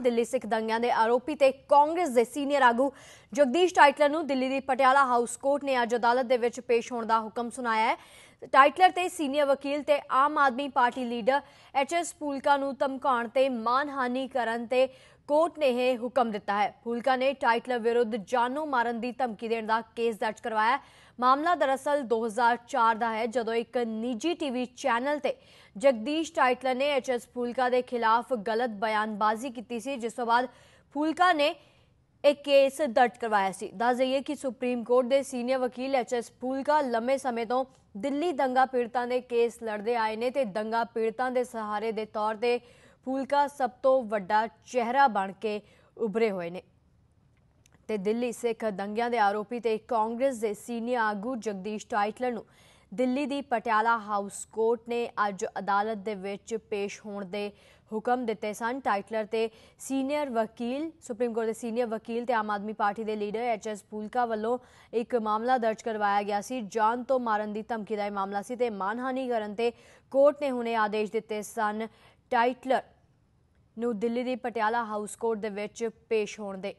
ਦਿੱਲੀ ਸਿੱਖ ਦੰਗਿਆਂ ਦੇ ਆਰੋਪੀ ਤੇ ਕਾਂਗਰਸ ਦੇ ਸੀਨੀਅਰ ਆਗੂ ਜਗਦੀਸ਼ ਟਾਈਟਲਰ ਨੂੰ ਦਿੱਲੀ ਦੀ ਪਟਿਆਲਾ ਹਾਊਸ ਕੋਰਟ ਨੇ ਅੱਜ ਅਦਾਲਤ ਦੇ ਵਿੱਚ ਪੇਸ਼ ਹੋਣ ਦਾ ਹੁਕਮ ਸੁਣਾਇਆ ਹੈ। ਟਾਈਟਲਰ ਤੇ ਸੀਨੀਅਰ ਵਕੀਲ ਤੇ Aam Aadmi Party leader H S Phoolka ਨੂੰ ਧਮਕਾਉਣ ਤੇ ਮਾਨਹਾਨੀ ਕਰਨ ਤੇ ਕੋਰਟ ਨੇ ਇਹ ਹੁਕਮ ਦਿੱਤਾ ਹੈ। ਪੂਲਕਾ ਨੇ ਟਾਈਟਲਰ ਵਿਰੁੱਧ ਜਾਨੋਂ ਮਾਰਨ ਦੀ ਧਮਕੀ ਦੇਣ ਦਾ ਕੇਸ ਦਰਜ ਕਰਵਾਇਆ ਮਾਮਲਾ ਦਰਅਸਲ 2004 ਦਾ ਹੈ, ਜਦੋਂ ਇੱਕ ਨਿੱਜੀ ਟੀਵੀ ਚੈਨਲ ਤੇ ਜਗਦੀਸ਼ ਟਾਈਟਲਰ ਨੇ ਐਚਐਸ ਫੂਲਕਾ ਦੇ ਖਿਲਾਫ ਗਲਤ ਬਿਆਨਬਾਜ਼ੀ ਕੀਤੀ ਸੀ, ਜਿਸ ਤੋਂ ਬਾਅਦ ਫੂਲਕਾ ਨੇ ਇੱਕ ਕੇਸ ਦਰਜ ਕਰਵਾਇਆ ਸੀ। ਦੱਸ ਦਈਏ ਕਿ ਸੁਪਰੀਮ ਕੋਰਟ ਦੇ ਸੀਨੀਅਰ ਵਕੀਲ ਐਚਐਸ ਫੂਲਕਾ ਲੰਮੇ ਸਮੇਂ ਤੋਂ ਦਿੱਲੀ ਦੰਗਾ ਪੀੜਤਾਂ ਦੇ ਕੇਸ ਲੜਦੇ ਆਏ ਨੇ ਤੇ ਦੰਗਾ ਪੀੜਤਾਂ ਦੇ ਸਹਾਰੇ ਦੇ ਤੌਰ ਤੇ ਫੂਲਕਾ ਸਭ ਤੋਂ ਵੱਡਾ ਚਿਹਰਾ ਬਣ ਕੇ ਉਭਰੇ ਹੋਏ ਨੇ। ਤੇ ਦਿੱਲੀ ਸਿੱਖ ਦੰਗਿਆਂ ਦੇ ਆਰੋਪੀ ਤੇ ਕਾਂਗਰਸ ਦੇ ਸੀਨੀਅਰ ਆਗੂ ਜਗਦੀਸ਼ ਟਾਈਟਲਰ ਨੂੰ ਦਿੱਲੀ ਦੀ ਪਟਿਆਲਾ ਹਾਊਸ ਕੋਰਟ ਨੇ ਅੱਜ ਅਦਾਲਤ ਦੇ ਵਿੱਚ ਪੇਸ਼ ਹੋਣ ਦੇ ਹੁਕਮ ਦਿੱਤੇ ਸਨ। ਟਾਈਟਲਰ ਤੇ ਸੀਨੀਅਰ ਵਕੀਲ, ਸੁਪਰੀਮ ਕੋਰਟ ਦੇ ਸੀਨੀਅਰ ਵਕੀਲ ਤੇ ਆਮ ਆਦਮੀ ਪਾਰਟੀ ਦੇ ਲੀਡਰ ਐਚਐਸ ਪੂਲਕਾ ਵੱਲੋਂ ਇੱਕ ਮਾਮਲਾ ਦਰਜ ਕਰਵਾਇਆ ਗਿਆ ਸੀ। ਜਾਨ ਤੋਂ ਮਾਰਨ ਦੀ ਧਮਕੀ ਦਾ ਇਹ ਮਾਮਲਾ ਸੀ ਤੇ ਮਾਨਹਾਨੀ ਕਰਨ ਤੇ ਕੋਰਟ ਨੇ ਹੁਣੇ ਆਦੇਸ਼ ਦਿੱਤੇ ਸਨ। ਟਾਈਟਲਰ ਨੂੰ ਦਿੱਲੀ ਦੀ ਪਟਿਆਲਾ ਹਾਊਸ ਕੋਰਟ ਦੇ ਵਿੱਚ ਪੇਸ਼ ਹੋਣ ਦੇ